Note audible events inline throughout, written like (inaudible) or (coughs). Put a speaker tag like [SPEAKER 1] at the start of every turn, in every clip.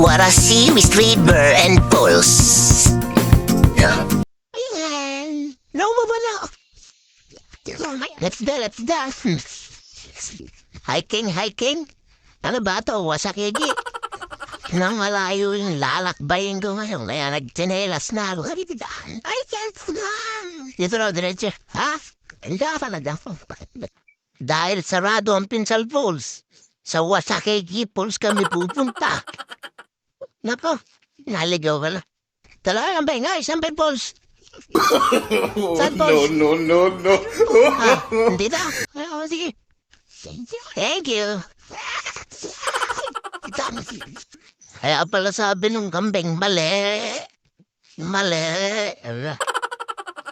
[SPEAKER 1] Warasi, Miss Reader, and Pulse.
[SPEAKER 2] Ayan. Naumo ba na? Let's go, let's go. Hiking, hiking? Ano ba to? Wasakigi. Nang malayo yung lalakbayin ko ngayon, kaya nagtinelas na ako. Ay, can't Dito raw, diretso. Ha? Ka na dapo. Dahil sarado ang Pinsal Falls, sa Wasakigi Falls kami pupunta. Nako, naligaw ka na. Talagang ba nga, isang Falls. (coughs) Saan
[SPEAKER 3] no, no, no, no.
[SPEAKER 2] Ah, hindi na. Ay, oh, sige. Thank you. (laughs) Kaya pala sabi nung kambing, mali. Mali.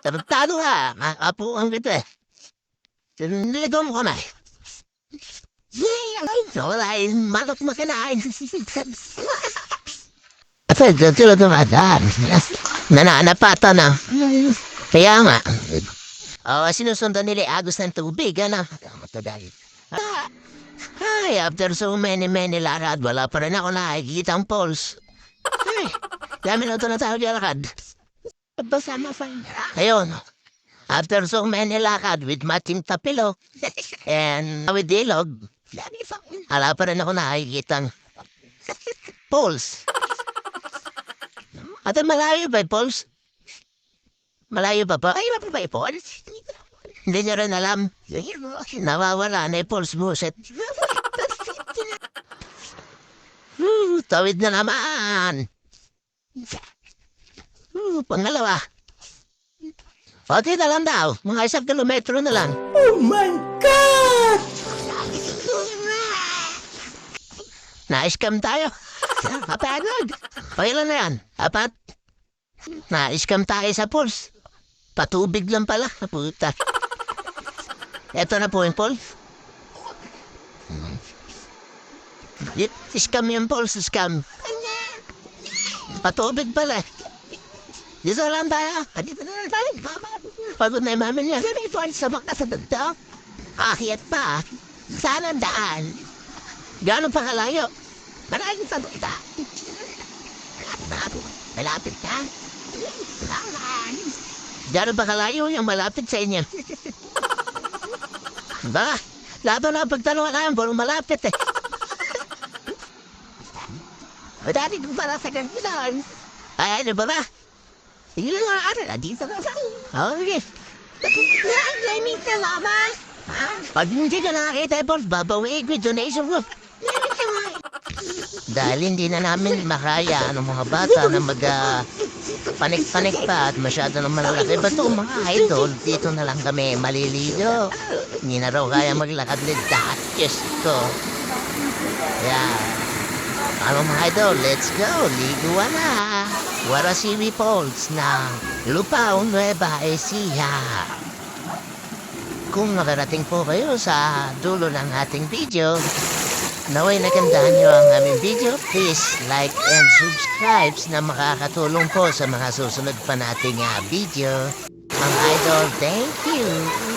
[SPEAKER 2] Tarantado ka. Apuan kita eh. Niligaw mo ka na eh. Wala yung manok mo kinain. (laughs) Kasi dito na dumadaan. Nananapata na. Kaya nga. Oh, sinusundan nila agos ng tubig, ano? Ah, Ay, after so many, many lakad, wala pa rin ako nakikita ang pulse. Ay, dami na ito na tayo lakad. Pa yun. Ayun, after so many lakad with matching tapilo and with ilog, wala pa rin ako nakikita ang pulse. At malayo ba pulse? Malayo pa pa? Ay, ba yung pulse? Hindi niya rin alam. Nawawala na yung pulse mo. Set. Hmm, tawid na naman. Hmm, pangalawa. Pati na lang daw. Mga isang kilometro na lang.
[SPEAKER 3] Oh my God!
[SPEAKER 2] Na-scam tayo. Kapagod. Pailan na yan? Apat? Na-scam tayo sa pulse. Patubig lang pala. Puta. Eto na po yung pulse. Yep, scam yung pulse, scam. Patubig pala. Dito lang tayo. Dito na lang tayo. Pagod na yung mami niya. Sabi ko, sa baka sa dagdag. Akyat pa. Saan ang daan? Gano'n pa kalayo? Maraming sa kita. Malapit. Ka? Gano'n pa kalayo yung malapit sa inyo? (laughs) ba? Laban na pagtanong namin, puro malapit eh. O dati kung para sa kanila. Ay, ano ba ba? Sige lang nga, ano, nandito na sa Okay. Lamig na laban. Pag hindi ka nakakita, boss, babawiin ko yung donation mo. Dahil hindi na namin makaya ang mga bata na mag ah, panik-panik pa at masyado na malalaki. Bato mga idol, dito na lang kami maliligo. Hindi na raw kaya maglakad ni Dad. Ko. Yeah. Ano mga idol, let's go. Ligo na. Warasiwi Falls ng Lupao Nueva Ecija. Kung nakarating po kayo sa dulo ng ating video, naway nagandahan nyo ang aming video, please like and subscribe na makakatulong po sa mga susunod pa nating ah, video. Mga idol, thank you!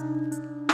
[SPEAKER 2] Thank you.